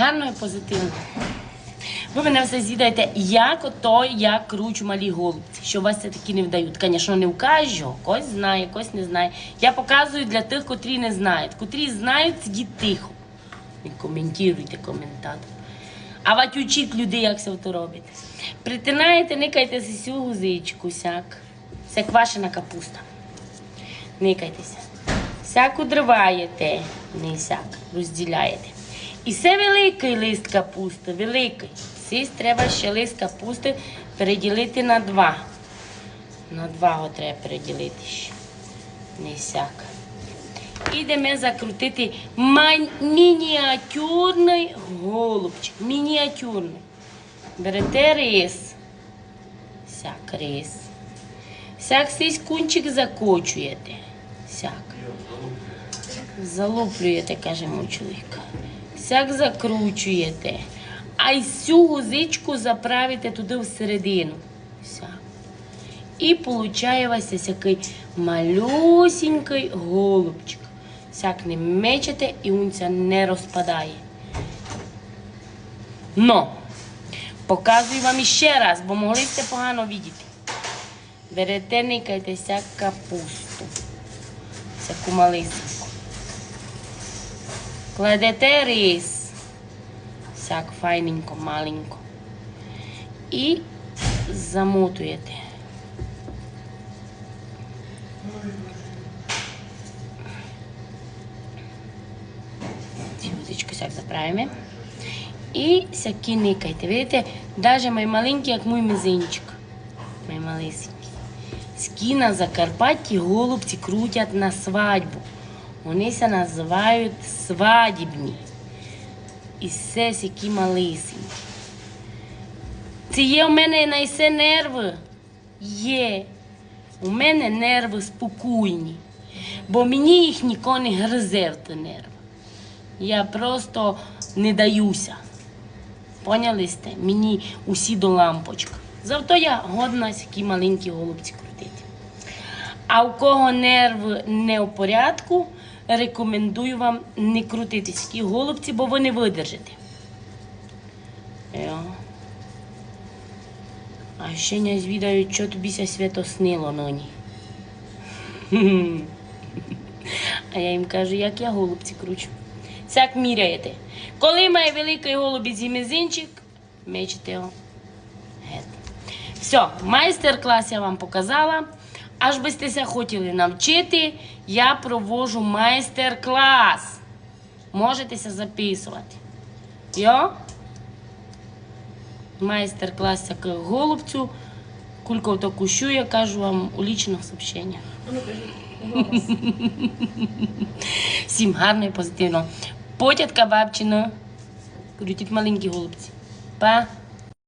гарно і позитивно. Ви мене все з'їдаєте, як ото я кручу малі голубці, що вас це такі не вдають. Звісно, не в кожного, когось знає, когось не знає. Я показую для тих, котрі не знають. Котрі знають, сидіть тихо. Не коментуйте коментатор. А вать учіть людей, як це то робить. Притинаєте, никайте сю гузичку, сяк. Це квашена капуста. Никайтеся. Сяк удриваєте, не сяк, розділяєте. І це великий лист капусти, великий. Сісь треба ще лист капусти переділити на два. На два його треба переділити ще. Не сяк. Ідемо закрутити мініатюрний голубчик. Мініатюрний. Берете рис. Сяк рис. Сяк сись кунчик закочуєте. Сяк. Залуплюєте, каже мій чоловік. Сяк закручуєте. А й цю гузичку заправите туди всередину. Сяк. І получає у вас такий малюсінький голубчик. Сяк не мечете і унця не розпадає. Но, показую вам іще раз, бо могли сте погано видіти. Берете, никайте сяк капусту. Всяку малисеньку. Кладете рис. Сяк файненько, маленько. І замотуєте. Водичку сяк заправимо. І сякі никайте. Видите, навіть мій маленький, як мій мизинчик. Мій малесенький. скина Закарпатті голубці крутять на свадьбу. Вони се називають свадібні. І все сякі малесенькі. Це є у мене на все нерви? Є. У мене нерви спокійні. Бо мені їх ніхто не гризе в нерви. Я просто не даюся. Поняли сте? Мені усі до лампочка. Завто я годна такі маленькі голубці крутити. А у кого нерв не у порядку, рекомендую вам не крутити такі голубці, бо ви не видержите. А ще не звідають, що тобі ся свято снило нині. А я їм кажу, як я голубці кручу. Сяк міряєте. Коли має великий голубець і мізинчик, мечете його. Все, майстер-клас я вам показала. Аж би стеся хотіли навчити, я провожу майстер-клас. Можетеся записувати. Йо? Майстер-клас такий голубцю. Кулько то кущу, я кажу вам у лічних сообщеннях. Ну. Всім гарно і позитивно. Потятка бабчина. Крутіть маленькі голубці. Па.